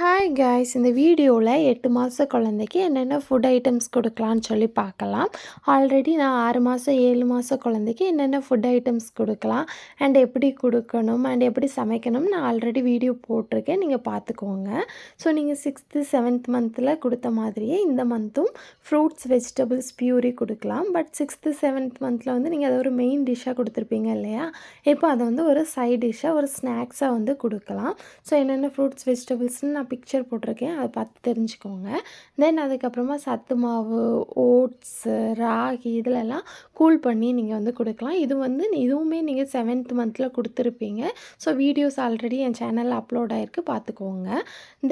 Hi guys இந்த வீடியோவில் எட்டு மாத குழந்தைக்கு என்னென்ன ஃபுட் ஐட்டம்ஸ் கொடுக்கலான்னு சொல்லி பார்க்கலாம். ஆல்ரெடி நான் ஆறு மாதம் ஏழு மாத குழந்தைக்கு என்னென்ன ஃபுட் ஐட்டம்ஸ் கொடுக்கலாம் அண்ட் எப்படி கொடுக்கணும் அண்ட் எப்படி சமைக்கணும் நான் ஆல்ரெடி வீடியோ போட்டிருக்கேன். நீங்கள் பார்த்துக்கோங்க. ஸோ நீங்கள் சிக்ஸ்த்து செவன்த் மந்தில் கொடுத்த மாதிரியே இந்த மந்த்தும் ஃப்ரூட்ஸ் வெஜிடபிள்ஸ் பியூரி கொடுக்கலாம். பட் சிக்ஸ்த்து செவன்த் மந்தில் வந்து நீங்கள் அதை ஒரு மெயின் டிஷ்ஷாக கொடுத்துருப்பீங்க இல்லையா? இப்போ அதை வந்து ஒரு சைட் டிஷ்ஷாக ஒரு ஸ்நாக்ஸாக வந்து கொடுக்கலாம். ஸோ என்னென்ன ஃப்ரூட்ஸ் வெஜிடபிள்ஸ்னு நான் பிக்சர் போட்டிருக்கேன். அதை பார்த்து தெரிஞ்சுக்கோங்க. தென் அதுக்கப்புறமா சத்து மாவு ஓட்ஸு ராகி இதிலெல்லாம் கூல் பண்ணி நீங்கள் வந்து கொடுக்கலாம். இது வந்து இதுவுமே நீங்கள் செவன்த் மந்தில் கொடுத்துருப்பீங்க. ஸோ வீடியோஸ் ஆல்ரெடி என் சேனலில் அப்லோட் ஆகிருக்கு பார்த்துக்கோங்க.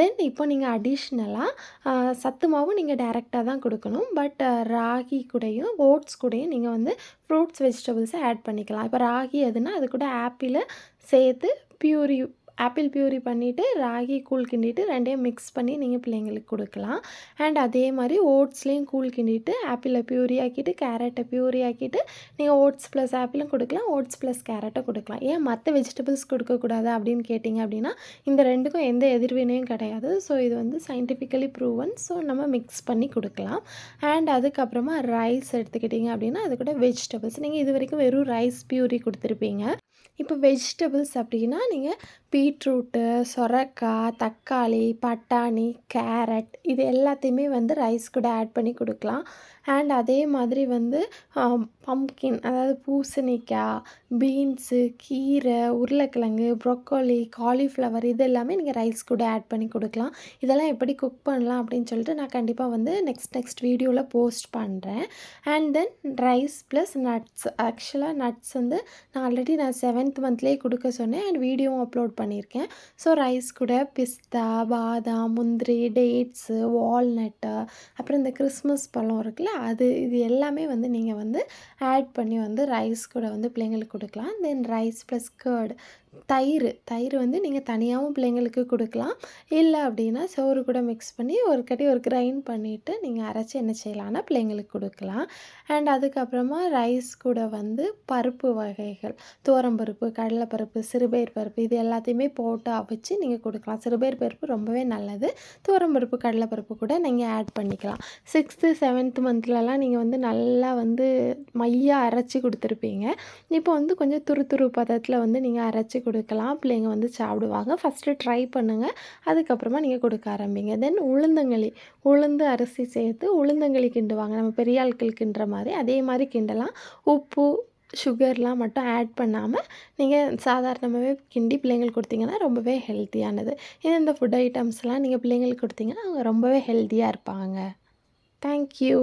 தென் இப்போ நீங்கள் அடிஷ்னலாக சத்து மாவு நீங்கள் டேரெக்டாக தான் கொடுக்கணும். பட் ராகி கூடயும் ஓட்ஸ் கூடயும் நீங்கள் வந்து ஃப்ரூட்ஸ் வெஜிடபிள்ஸை ஆட் பண்ணிக்கலாம். இப்போ ராகி எதுனா அது கூட ஆப்பிளை சேர்த்து பியூரி ஆப்பிள் பியூரி பண்ணிவிட்டு ராகி கூழ் கிண்டிட்டு ரெண்டையும் மிக்ஸ் பண்ணி நீங்கள் பிள்ளைங்களுக்கு கொடுக்கலாம். அண்ட் அதே மாதிரி ஓட்ஸ்லேயும் கூழ் கிண்டிட்டு ஆப்பிளை பியூரி ஆக்கிட்டு கேரட்டை பியூரி ஆக்கிட்டு நீங்கள் ஓட்ஸ் ப்ளஸ் ஆப்பிளும் கொடுக்கலாம் ஓட்ஸ் ப்ளஸ் கேரட்டை கொடுக்கலாம். ஏன் மற்ற வெஜிடபிள்ஸ் கொடுக்கக்கூடாது அப்படின்னு கேட்டிங்க அப்படின்னா இந்த ரெண்டுக்கும் எந்த எதிர்வினையும் கிடையாது. ஸோ இது வந்து சயின்டிஃபிக்கலி ப்ரூவன் ஸோ நம்ம மிக்ஸ் பண்ணி கொடுக்கலாம். அண்ட் அதுக்கப்புறமா ரைஸ் எடுத்துக்கிட்டிங்க அப்படின்னா அது கூட வெஜிடபிள்ஸ் நீங்கள் இது வரைக்கும் வெறும் ரைஸ் பியூரி கொடுத்துருப்பீங்க. இப்போ வெஜிடபிள்ஸ் அப்படின்னா நீங்கள் பீ பீட்ரூட்டு சொரக்காய் தக்காளி பட்டாணி கேரட் இது எல்லாத்தையுமே வந்து ரைஸ் கூட ஆட் பண்ணி கொடுக்கலாம். அண்ட் அதே மாதிரி வந்து பம்ப்கின் அதாவது பூசணிக்காய் பீன்ஸு கீரை உருளைக்கிழங்கு ப்ரொக்கோலி காலிஃப்ளவர் இது எல்லாமே நீங்கள் ரைஸ் கூட ஆட் பண்ணி கொடுக்கலாம். இதெல்லாம் எப்படி குக் பண்ணலாம் அப்படின்னு சொல்லிட்டு நான் கண்டிப்பாக வந்து நெக்ஸ்ட் நெக்ஸ்ட் வீடியோவில் போஸ்ட் பண்ணுறேன் and then rice plus nuts ஆக்சுவலாக நட்ஸ் வந்து நான் ஆல்ரெடி நான் செவன்த் மந்த்லேயே கொடுக்க சொன்னேன். அண்ட் வீடியோவும் அப்லோட் பண்ணி பண்ணியிருக்கேன். ஸோ ரைஸ் கூட பிஸ்தா பாதாம் முந்திரி டேட்ஸு வால்நட்டு அப்புறம் இந்த கிறிஸ்மஸ் பழம் இருக்குல்ல அது இது எல்லாமே வந்து நீங்கள் வந்து ஆட் பண்ணி வந்து ரைஸ் கூட வந்து பிள்ளைங்களுக்கு கொடுக்கலாம். தென் ரைஸ் ப்ளஸ் கர்டு தயிர் தயிர் வந்து நீங்கள் தனியாகவும் பிள்ளைங்களுக்கு கொடுக்கலாம். இல்லை அப்படின்னா சோறு கூட மிக்ஸ் பண்ணி ஒரு கட்டி ஒரு கிரைண்ட் பண்ணிவிட்டு நீங்கள் அரைச்சி என்ன செய்யலான்னா பிள்ளைங்களுக்கு கொடுக்கலாம். அண்ட் அதுக்கப்புறமா ரைஸ் கூட வந்து பருப்பு வகைகள் தோரம்பருப்பு கடலைப்பருப்பு சிறுபயிர் பருப்பு இது எல்லாத்தையுமே போட்டு அவிச்சு நீங்கள் கொடுக்கலாம். சிறுபயிர் பருப்பு ரொம்பவே நல்லது. தோரம்பருப்பு கடலைப்பருப்பு கூட நீங்கள் ஆட் பண்ணிக்கலாம். சிக்ஸ்த்து செவன்த் மந்த்லலாம் நீங்கள் வந்து நல்லா வந்து மையாக அரைச்சி கொடுத்துருப்பீங்க. இப்போ வந்து கொஞ்சம் துரு துரு பதத்தில் வந்து நீங்கள் அரைச்சி கொடுக்கலாம். பிள்ளைங்க வந்து சாப்பிடுவாங்க. ஃபஸ்ட்டு ட்ரை பண்ணுங்கள் அதுக்கப்புறமா நீங்கள் கொடுக்க ஆரம்பிங்க. தென் உளுந்தங்களி உளுந்து அரிசி சேர்த்து உளுந்தங்களி கிண்டுவாங்க. நம்ம பெரிய ஆட்கள் கிண்டுற மாதிரி அதே மாதிரி கிண்டலாம். உப்பு சுகர்லாம் மட்டும் ஆட் பண்ணாமல் நீங்கள் சாதாரணமாகவே கிண்டி பிள்ளைங்களுக்கு கொடுத்தீங்கன்னா ரொம்பவே ஹெல்த்தியானது இது இந்த ஃபுட் ஐட்டம்ஸ்லாம் நீங்கள் பிள்ளைங்களுக்கு கொடுத்தீங்கன்னா அவங்க ரொம்பவே ஹெல்த்தியாக இருப்பாங்க. தேங்க்யூ